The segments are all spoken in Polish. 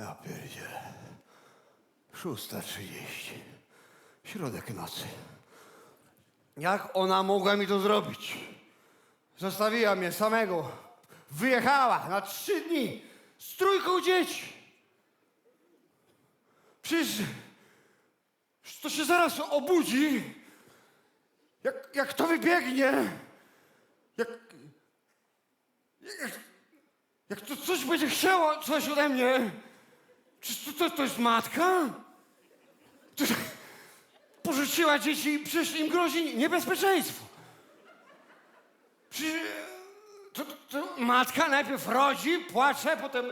Ja pierdzielę. Szósta trzydzieści. Środek nocy. Jak ona mogła mi to zrobić? Zostawiła mnie samego. Wyjechała na trzy dni z trójką dzieci. Przecież to się zaraz obudzi. Jak, jak to wybiegnie. Jak, jak, jak to coś będzie chciało coś ode mnie. Czy to, to, to jest matka? To, porzuciła dzieci, przecież im grozi niebezpieczeństwo. Przecież to, to, to matka najpierw rodzi, płacze, potem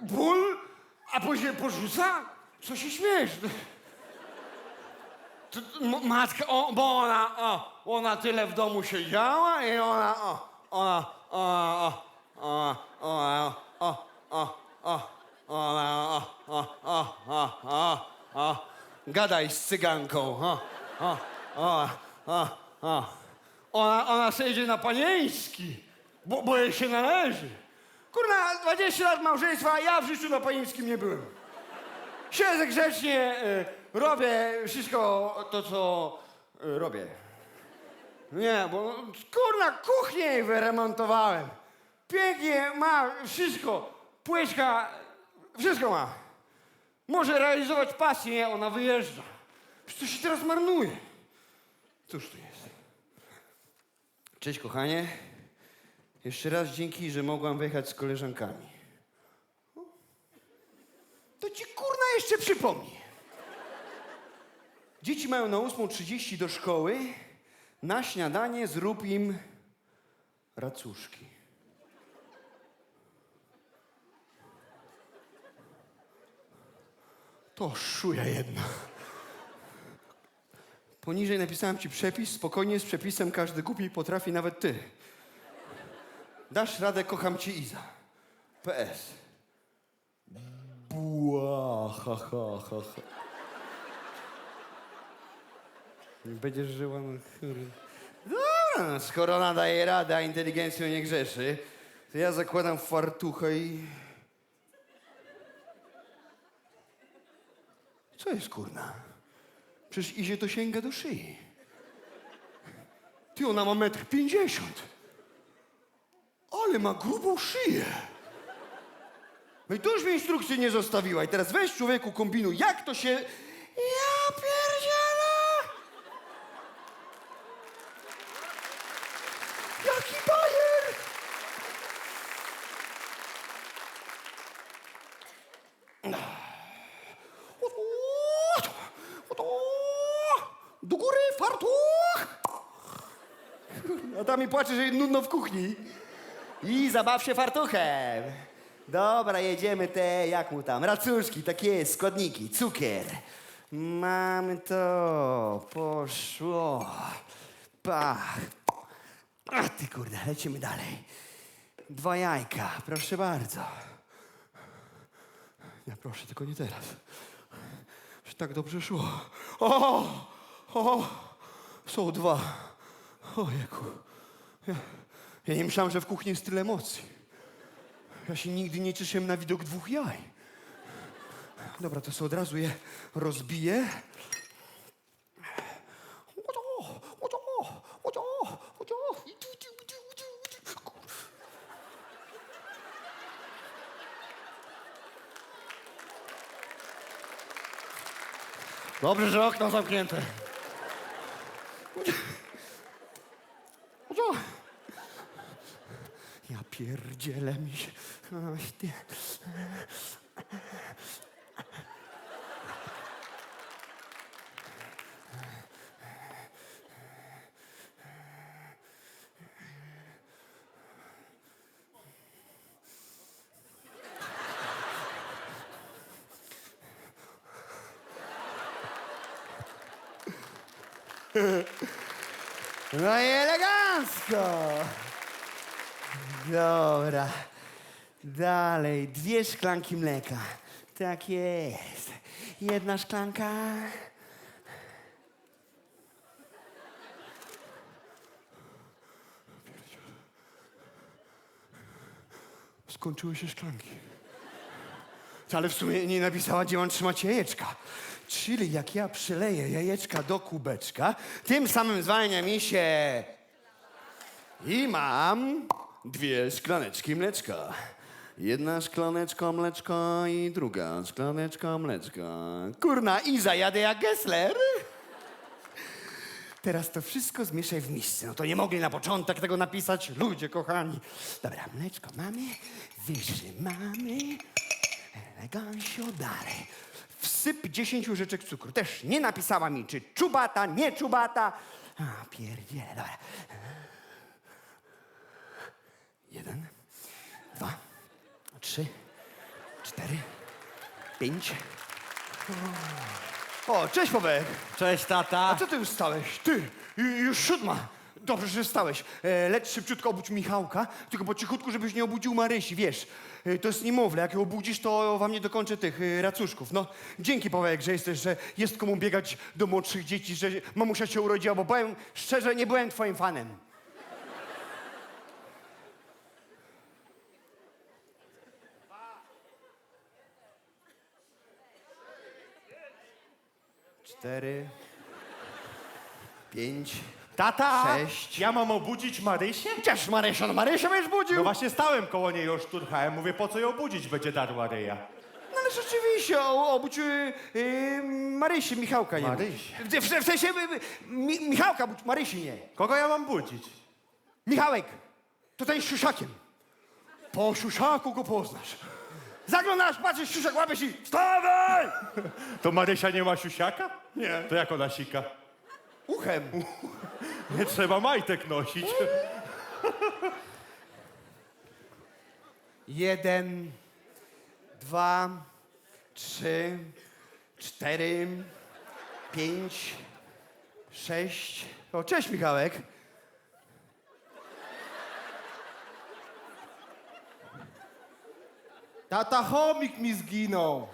ból, a później porzuca? Co się śmiesz? To, to, matka, o, bo ona, o, ona tyle w domu siedziała i ona, o, ona, ona, o, ona, ona, o, o, o, ona, o, o, o, o, o, o, gadaj z cyganką, o, o, o, o, o. Ona, ona idzie na panieński, bo, bo jej się należy. Kurna, 20 lat małżeństwa, a ja w życiu na panieńskim nie byłem. Siedzę grzecznie, y, robię wszystko to, co y, robię. Nie, bo kurna, kuchnię jej wyremontowałem. Pięknie ma wszystko. Płyćka, wszystko ma. Może realizować pasję, ona wyjeżdża. Przecież się teraz marnuje. Cóż tu jest? Cześć, kochanie. Jeszcze raz dzięki, że mogłam wyjechać z koleżankami. To ci kurna jeszcze przypomni. Dzieci mają na 8.30 do szkoły. Na śniadanie zrób im racuszki. To szuja jedna. Poniżej napisałem ci przepis. Spokojnie z przepisem każdy głupi potrafi, nawet ty. Dasz radę, kocham cię Iza. PS. Bua, ha, ha, ha, ha. Będziesz żyła, no kurde. Dobra, no, skoro ona daje radę, a inteligencją nie grzeszy, to ja zakładam fartuchę i... Co jest, kurna? Przecież Izie to sięga do szyi. Ty, ona ma metr pięćdziesiąt. Ale ma grubą szyję. No i to już mi instrukcji nie zostawiła. I teraz weź człowieku kombinuj, jak to się... Ja! Jaki bajer! Do góry, fartuch! A tam mi płacze, że jej nudno w kuchni. I zabaw się fartuchem. Dobra, jedziemy te, jak mu tam, racuszki, takie składniki, cukier. Mamy to, poszło. Pach. A ty kurde, lecimy dalej. Dwa jajka, proszę bardzo. Nie, proszę, tylko nie teraz. Że tak dobrze szło. O! O! Są dwa. Ojejku. Ja, ja nie myślałem, że w kuchni jest tyle emocji. Ja się nigdy nie cieszyłem na widok dwóch jaj. Dobra, to sobie od razu je rozbiję. Dobrze, że okno zamknięte. Co? Ja pierdzielę mi się. Oj, ty. No i elegancko. Dobra. Dalej, dwie szklanki mleka. Tak jest. Jedna szklanka. Skończyły się szklanki. Ale w sumie nie napisała, gdzie mam trzymać jajeczka. Czyli jak ja przyleję jajeczka do kubeczka, tym samym zwalnia mi się... I mam dwie szklaneczki mleczka. Jedna szklaneczka mleczka i druga szklaneczka mleczka. Kurna, i zajadę jak Gessler. Teraz to wszystko zmieszaj w misce. No to nie mogli na początek tego napisać, ludzie kochani. Dobra, mleczko mamy, wyszy mamy. Elegancio dalej. Wsyp 10 łyżeczek cukru. Też nie napisała mi, czy czubata, nie czubata. A, pierdziele, dobra. Jeden, dwa, trzy, cztery, pięć. O, cześć Powek. Cześć, tata. A co ty już stałeś? Ty, ju- już siódma. Dobrze, że stałeś. E, leć szybciutko obudź Michałka, tylko po cichutku, żebyś nie obudził Marysi, wiesz. E, to jest niemowlę, jak ją obudzisz, to wam nie dokończę tych e, racuszków. No, dzięki Pawełek, że jesteś, że jest komu biegać do młodszych dzieci, że mamusia się urodziła, bo powiem szczerze, nie byłem twoim fanem. Cztery, pięć, Tata! Sześć. Ja mam obudzić Marysię? Gdzież Marysia? No Marysia będziesz budził? No właśnie stałem koło niej, już turchałem. Mówię, po co ją budzić? Będzie darła ryja. No ale rzeczywiście, o- obudź y, y, Marysi, Michałka nie. Marysię. W, w, w sensie y, y, mi, Michałka, budź Marysi nie. Kogo ja mam budzić? Michałek, ten z siusiakiem. Po siusiaku go poznasz. Zaglądasz, patrzysz, siusiak łapiesz i wstawaj! To Marysia nie ma siusiaka? Nie. To jak ona sika? Uchem. Nie trzeba majtek nosić. Jeden, dwa, trzy, cztery, pięć, sześć. O, cześć Michałek. Tata chomik mi zginął.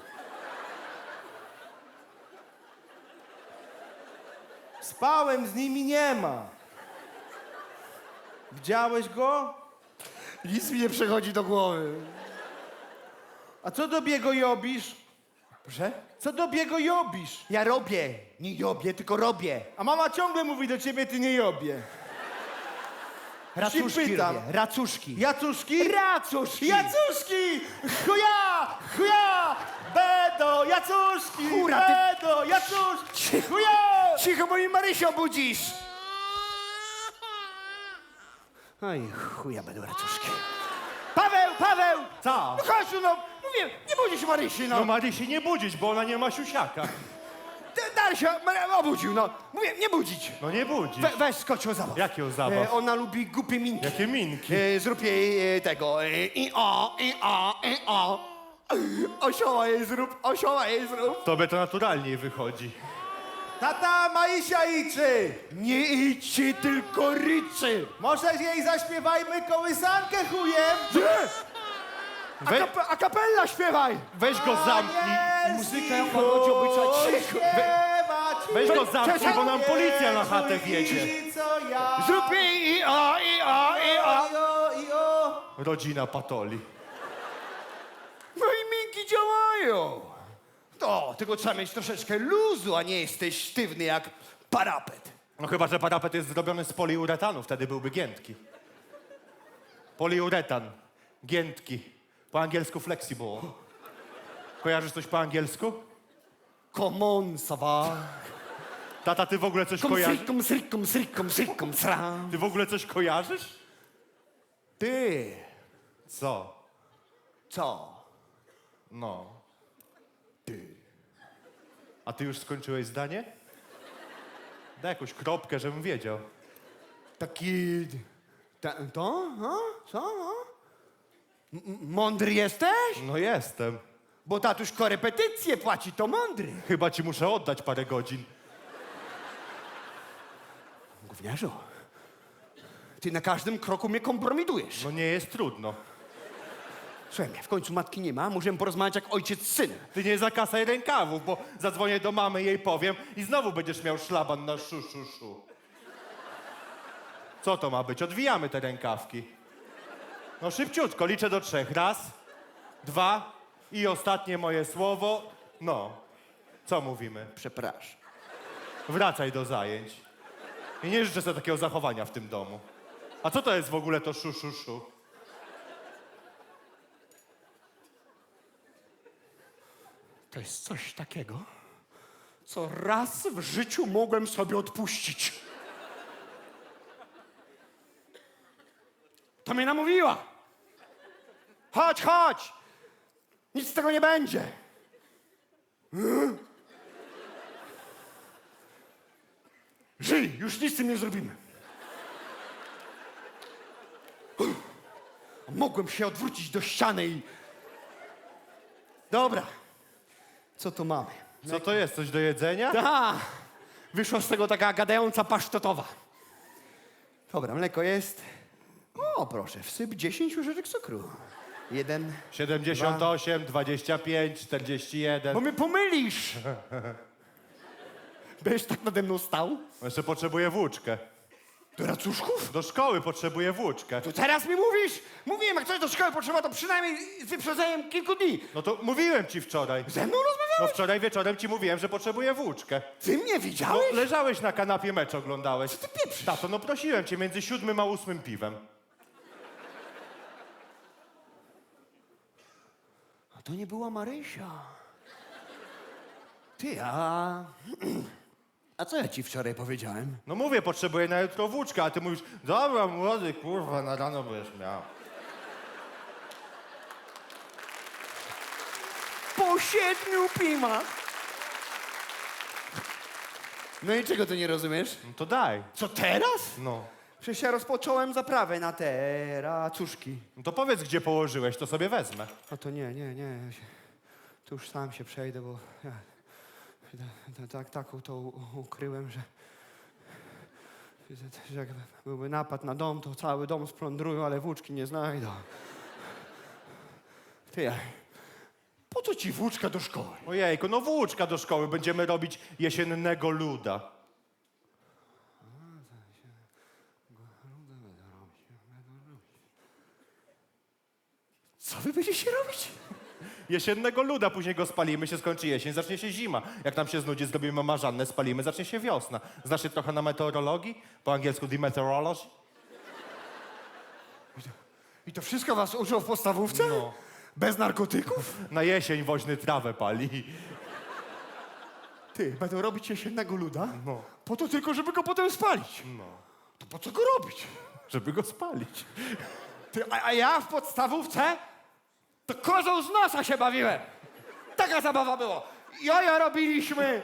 Spałem z nimi nie ma. Widziałeś go? Nic mi nie przechodzi do głowy. A co do biego jobisz? Proszę? Co do biego jobisz? Ja robię. Nie jobię, tylko robię. A mama ciągle mówi do ciebie, ty nie jobie. Racuszki pytam. robię. Racuszki. Jacuszki? Racuszki! Jacuszki! Chuja! Chuja! Bedo! Jacuszki! Kura, ty- Bedo! Jacuszki! Chuja! Cicho, bo mi Marysię budzisz! Oj, chuja będą racuszki. Paweł, Paweł! Co? No chodź tu, no! Mówię, nie budzisz Marysi, no! No Marysi nie budzić, bo ona nie ma siusiaka. Darsia Mar- obudził, no! Mówię, nie budzić! No nie budzić. We, weź skocz o zabaw. Jak ją zabaw? E, ona lubi głupie minki. Jakie minki? E, zrób jej e, tego. E, I o, i o, i o. Osioła jej zrób, osioła jej zrób. Tobie to naturalnie wychodzi. Tata Maisia iczy! Nie idźcie, tylko ryczy. Może jej zaśpiewajmy kołysankę chujem? Nie! A, We- kap- a kapella śpiewaj! Weź go zamknij. Muzyka jak ma chodzi obyczać cicho. Śpiewać! Weź go zamknij, bo nam policja na chatę wjedzie. Zrób i o, i o, i o. I o. Rodzina patoli. No i minki działają. To, tylko trzeba mieć troszeczkę luzu, a nie jesteś sztywny jak parapet. No chyba, że parapet jest zrobiony z poliuretanu, wtedy byłby giętki. Poliuretan. Giętki. Po angielsku flexible. Kojarzysz coś po angielsku? Come on. Tata, ty w ogóle coś Kom kojarzysz? Ty w ogóle coś kojarzysz? Ty, Co? co? No. Ty. A ty już skończyłeś zdanie? Daj jakąś kropkę, żebym wiedział. Taki... Ta, to? Co? A? M- m- mądry jesteś? No jestem. Bo tatuś korepetycje płaci, to mądry. Chyba ci muszę oddać parę godzin. Gówniarzu, ty na każdym kroku mnie kompromitujesz. No nie jest trudno. Słuchaj mnie, w końcu matki nie ma, możemy porozmawiać jak ojciec z synem. Ty nie zakasaj rękawów, bo zadzwonię do mamy, jej powiem i znowu będziesz miał szlaban na szu, szu, szu. Co to ma być? Odwijamy te rękawki. No szybciutko, liczę do trzech. Raz, dwa, I ostatnie moje słowo. No, co mówimy? Przepraszam. Wracaj do zajęć. I nie życzę sobie takiego zachowania w tym domu. A co to jest w ogóle to szu, szu, szu? To jest coś takiego, co raz w życiu mogłem sobie odpuścić. To mnie namówiła. Chodź, chodź. Nic z tego nie będzie. Żyj, już nic z tym nie zrobimy. Mogłem się odwrócić do ściany i... Dobra. Co tu mamy? Co to jest? Coś do jedzenia? Ta, wyszła z tego taka gadająca pasztetowa. Dobra, mleko jest. O, proszę, wsyp 10 łyżeczek cukru. Jeden. 78, 25, 41. Bo mnie pomylisz. Będziesz tak nade mną stał? Jeszcze potrzebuję włóczkę. Do racuszków? Do szkoły potrzebuję włóczkę. To teraz mi mówisz? Mówiłem, jak coś do szkoły potrzeba, to przynajmniej z wyprzedzeniem kilku dni. No to mówiłem ci wczoraj. Ze mną No rozmawiałeś? wczoraj wieczorem ci mówiłem, że potrzebuję włóczkę. Ty mnie No, widziałeś? leżałeś na kanapie, mecz oglądałeś. ty pieprzysz? Tato, no prosiłem cię między siódmym a ósmym piwem. A to nie była Marysia. Ty, a... A co ja ci wczoraj powiedziałem? No mówię, potrzebuję na jutro włóczkę, a ty mówisz, dobra młody, kurwa, na rano będziesz miał. Po siedmiu piwach. No i czego ty nie rozumiesz? No to daj. Co teraz? No. Przecież ja rozpocząłem zaprawę na te racuszki. No to powiedz, gdzie położyłeś, to sobie wezmę. A to nie, nie, nie. ja się- Tu już sam się przejdę, bo ja ta- ta- tak, taką to ukryłem, że, że jak byłby napad na dom, to cały dom splądrują, ale włóczki nie znajdą. Ty, po co ci włóczka do szkoły? Ojejku, no włóczka do szkoły, będziemy robić jesiennego luda. Co wy będziecie robić? Jesiennego luda, później go spalimy, się skończy jesień, zacznie się zima. Jak nam się znudzi, zrobimy marzannę, spalimy, zacznie się wiosna. Znasz się trochę na meteorologii? Po angielsku the meteorology? I to wszystko was uczą w podstawówce? No. Bez narkotyków? Na jesień woźny trawę pali. Ty, będą robić jesiennego luda? No. Po to tylko, żeby go potem spalić. No. To po co go robić? Żeby go spalić. Ty, a, a ja w podstawówce to kozą z nosa się bawiłem. Taka zabawa była. Jaja robiliśmy,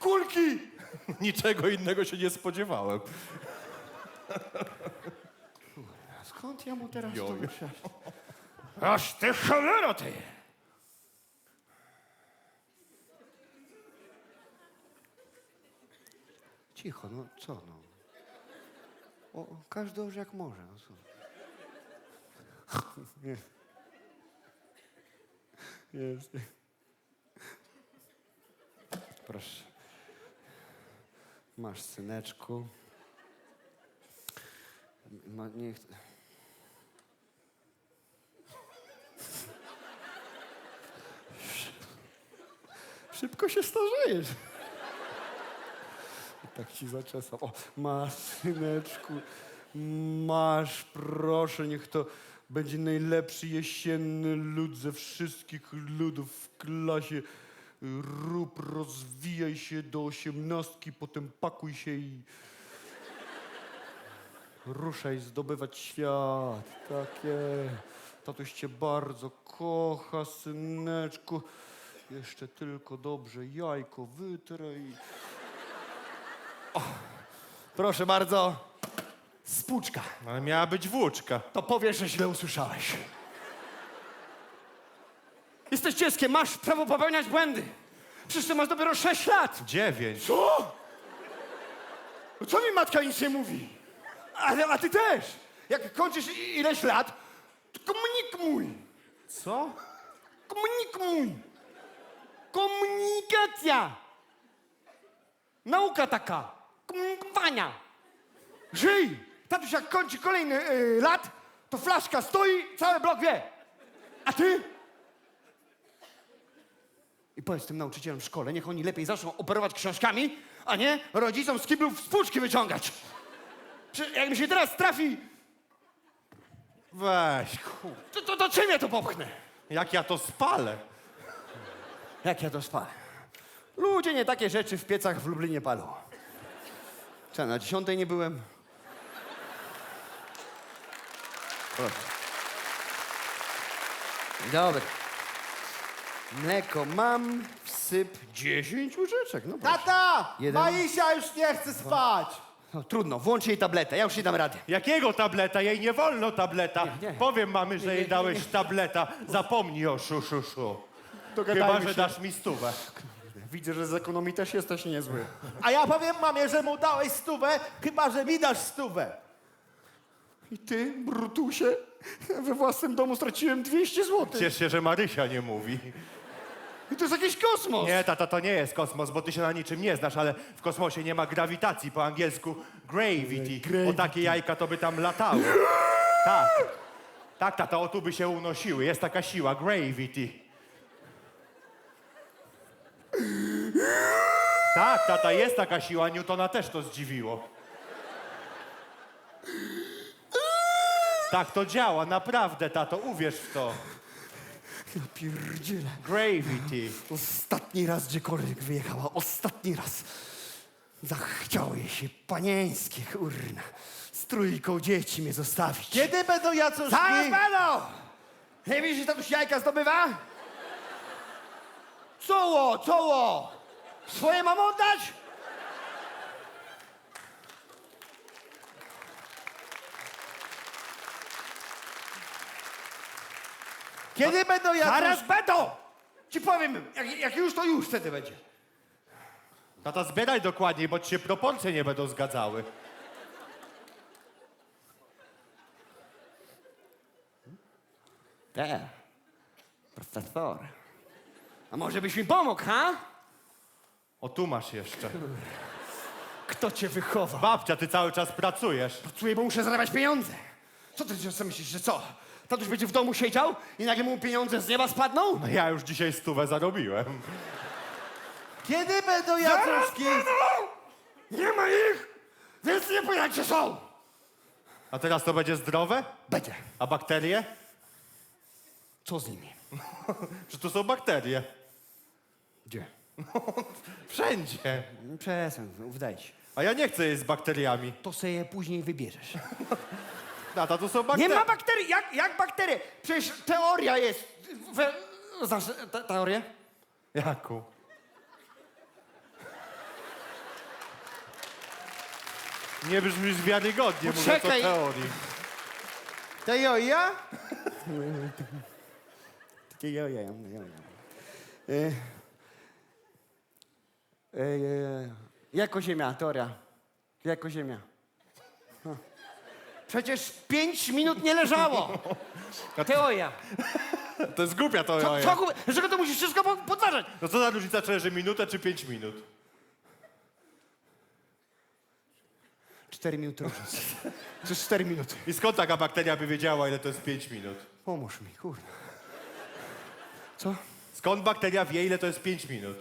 kulki. Niczego innego się nie spodziewałem. A skąd ja mu teraz to muszę? Aż ty cholero ty! Cicho, no co no? O, o, każdy już jak może. No, co? Nie. Jest. Proszę. Masz syneczku. Ma. Szybko się starzejesz. I tak ci zaczesał. O, masz, syneczku, masz, proszę, niech to będzie najlepszy jesienny lód ze wszystkich ludów w klasie. Rób, rozwijaj się do osiemnastki, potem pakuj się i ruszaj zdobywać świat. Takie. Tatuś cię bardzo kocha, syneczku. Jeszcze tylko dobrze jajko wytrę i... Proszę bardzo. Spuczka. Ale miała być włóczka. To powiesz, że źle usłyszałeś. Jesteś dzieckiem, masz prawo popełniać błędy. Przecież ty masz dopiero 6 lat. Dziewięć. Co? No Co mi matka nic nie mówi? Ale, a ty też. Jak kończysz i- ileś lat, to komunikuj. Co? Komunikuj. Komunikacja. Nauka taka. Komunikowania. Żyj. Tatuś jak kończy kolejny y, lat, to flaszka stoi, cały blok wie. A ty? I powiedz tym nauczycielom w szkole, niech oni lepiej zaczną operować książkami, a nie rodzicom z kiblów spłuczki wyciągać. Czy jak mi się teraz trafi, Weź, ku... to, to, to czym ja to popchnę? Jak ja to spalę? Jak ja to spalę? Ludzie nie takie rzeczy w piecach w Lublinie palą. Co, na dziesiątej nie byłem? Proszę. Dobra. Mleko mam, wsyp 10 łyżeczek. No, proszę. Tata! Jeden. Maisia już nie chce spać! no trudno, włącz jej tabletę, ja już nie dam rady. Jakiego tableta? Jej nie wolno tableta. Nie, nie. Powiem mamy, że Nie, jej dałeś nie, nie. tableta. Zapomnij o szu, szu, szu. Dogadajmy Chyba, że się. dasz mi stówę. Widzę, że z ekonomii też jesteś niezły. A ja powiem mamie, że mu dałeś stówę, chyba że mi dasz stówę. I ty, Brutusie, we własnym domu straciłem 200 zł. Ciesz się, że Marysia nie mówi. I to jest jakiś kosmos. Nie, tata, to nie jest kosmos, bo ty się na niczym nie znasz, ale w kosmosie nie ma grawitacji, po angielsku gravity. O takie jajka to by tam latały. Tak. Tak, tata, o tu by się unosiły. Jest taka siła, gravity. Tak, tata, jest taka siła, Newtona też to zdziwiło. Tak to działa, naprawdę, tato, uwierz w to. Ja pierdzielę. Gravity. Ostatni raz gdziekolwiek wyjechała, ostatni raz. Zachciało jej się panieńskie, kurna. Z trójką dzieci mnie zostawić. Kiedy będą jacuszki? Zaraz będą! Nie widzisz, że tatuś jajka zdobywa? Coło, coło! Swoje mam oddać? Kiedy będą jacuszki? Zaraz będą! Ci powiem, jak, jak już, to już wtedy będzie. Tata, zbieraj dokładniej, bo ci się proporcje nie będą zgadzały. Te, profesor. A może byś mi pomógł, ha? O, tu masz jeszcze. Kto cię wychowa? Babcia, ty cały czas pracujesz. Pracuję, bo muszę zarabiać pieniądze. Co ty sobie myślisz, że co? Tatuś będzie w domu siedział i nagle mu pieniądze z nieba spadną? No ja już dzisiaj stówę zarobiłem. Kiedy będą jacuszki? Nie ma ich, więc nie pytaj, gdzie są. A teraz to będzie zdrowe? Będzie. A bakterie? Co z nimi? Że tu są bakterie. Gdzie? Wszędzie. Przestań, wdaj się. A ja nie chcę jeść z bakteriami. To sobie je później wybierzesz. Tata, to są Nie bakterie. ma bakterii. Jak, jak bakterie? Przecież teoria jest. We, znasz te, teorię? Jaku? Nie brzmisz wiarygodnie, mówiąc o Poczekaj. teorii. Ja? Takie ja, ja, ja, ja. E, e, e, jako ziemia, teoria. Jako ziemia. No. Przecież pięć minut nie leżało. Teoria. To jest głupia Co, teoria. co, gu- dlaczego to musisz wszystko po- powtarzać? No co za różnica, czy leży minutę, czy pięć minut? Cztery minuty różnicy. To jest cztery minuty. I skąd taka bakteria by wiedziała, ile to jest pięć minut? Pomóż mi, kurwa. Co? Skąd bakteria wie, ile to jest pięć minut?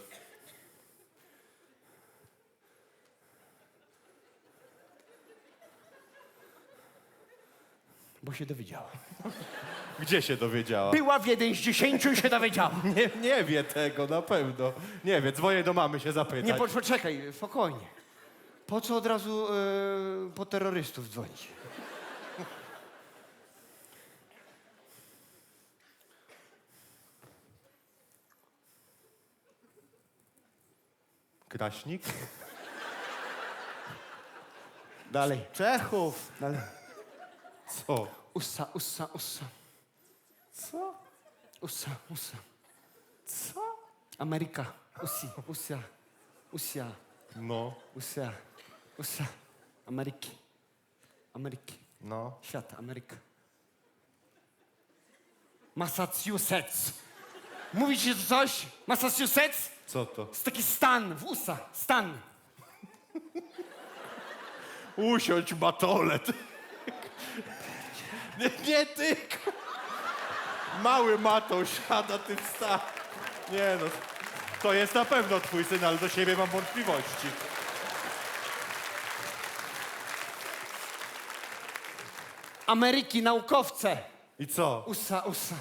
Bo się dowiedziała. Gdzie się dowiedziała? Była w jeden z dziesięciu i się dowiedziała. Nie, nie wie tego, na pewno. Nie wie, dzwonię do mamy się zapytać. Nie, po, poczekaj, spokojnie. Po co od razu e, po terrorystów dzwonić? Kraśnik? Dalej. Czechów. Dalej. Co? Ussa, ussa, ussa. Co? Ussa, ussa. Co? Ameryka. Usi, usia. Usia. No, Usia. Usa. Ameryki. Ameryki. no. Świat, Ameryka. Massachusetts. Mówi ci to coś? Massachusetts? Co to? Jest taki stan w USA. Stan. Usiądź matolet. Nie, nie ty. Mały matą siada, ty wsta. Nie no. To jest na pewno twój syn, ale do siebie mam wątpliwości. Ameryki naukowce. I co? USA, USA.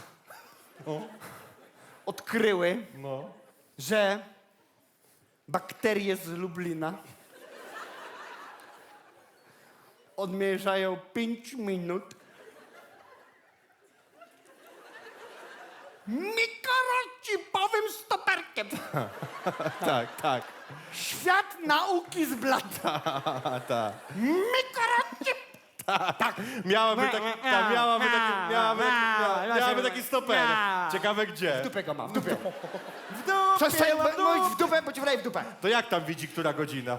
Odkryły, No. że bakterie z Lublina odmierzają 5 minut mikrochipowym stoperkiem. Tak, tak. Świat nauki z blata. A, tak. Mikrochip. Miałaby taki, ta, miałaby taki, miałaby, miała- miałaby taki stoper. Ciekawe gdzie. W dupę go ma, w dupę. W dupie, Przestań w dupie. mówić w dupę, bo ci wleję w dupę. To jak tam widzi, która godzina?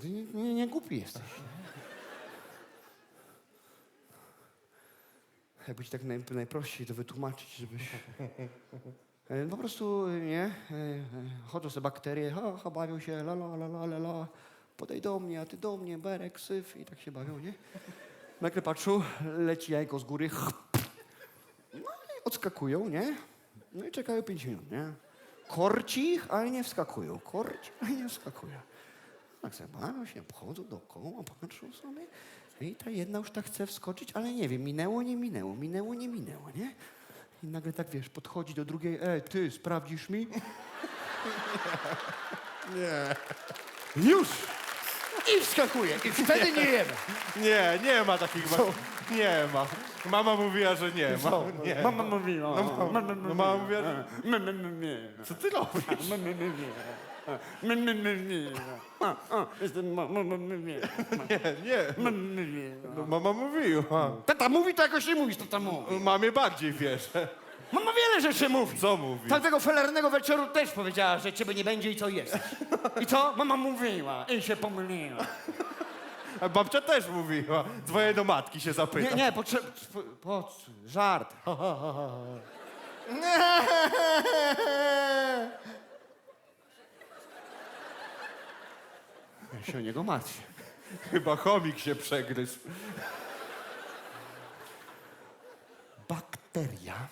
Ty nie, nie, nie głupi jesteś. Jakbyś tak naj, najprościej to wytłumaczyć, żebyś... E, Po prostu, nie, e, e, chodzą sobie bakterie, ha, ha, bawią się, la, la, la, la, la. Podej do mnie, a ty do mnie, berek, syf i tak się bawią, nie? Nagle patrzą, leci jajko z góry, no i odskakują, nie? No i czekają pięć minut, nie? Korci ich, ale nie wskakują, korci, ale nie wskakują. Tak sobie bawią się, chodzą dookoła, patrzą sobie. I ta jedna już tak chce wskoczyć, ale nie wiem, minęło, nie minęło, minęło, nie minęło, nie? I nagle tak, wiesz, podchodzi do drugiej, ej, ty, sprawdzisz mi? Nie. Już! I wskakuje, i wtedy nie jemy. Nie, nie ma takich ma- Nie ma. Mama mówiła, że nie ma. Nie. Mama mówiła. No, mama mówiła, że... Co ty robisz? Nie, Nie, nie. No, mama mówiła. Tata mówi, to jakoś nie mówisz, tata mówi. Mamie bardziej wiesz. Mama wiele rzeczy mówi. Co mówi? Tamtego felernego wieczoru też powiedziała, że ciebie nie będzie i co jest. I co? Mama mówiła i się pomyliła. A babcia też mówiła. Dzwonię do matki się Nie, zapytać. nie, potrzeb... Po, po, żart. się o niego martwię. Chyba chomik się przegryzł. Bakteria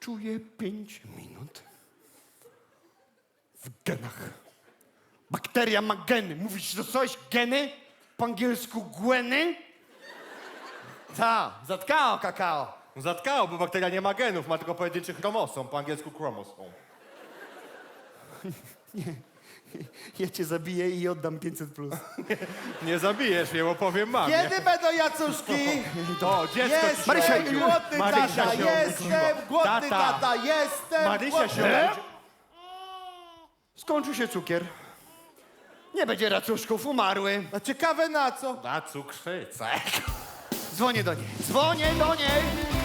czuje 5 minut w genach. Bakteria ma geny. Mówisz to coś? Geny? Po angielsku głeny? Ta, zatkało kakao. Zatkało, bo bakteria nie ma genów, ma tylko pojedynczy chromosom, po angielsku chromosom. Ja cię zabiję i oddam 500 plus. Nie zabijesz mnie, bo powiem mamie. Kiedy będą jacuszki? O, dziecko ci Marysia, głodny Marysia tata, się jestem głodny Tata. tata, jestem Marysia głodny. się urodziła. Skończył się cukier. Nie będzie racuszków, umarły. A ciekawe na co? Na cukrzycę. Dzwonię do niej. Dzwonię do niej.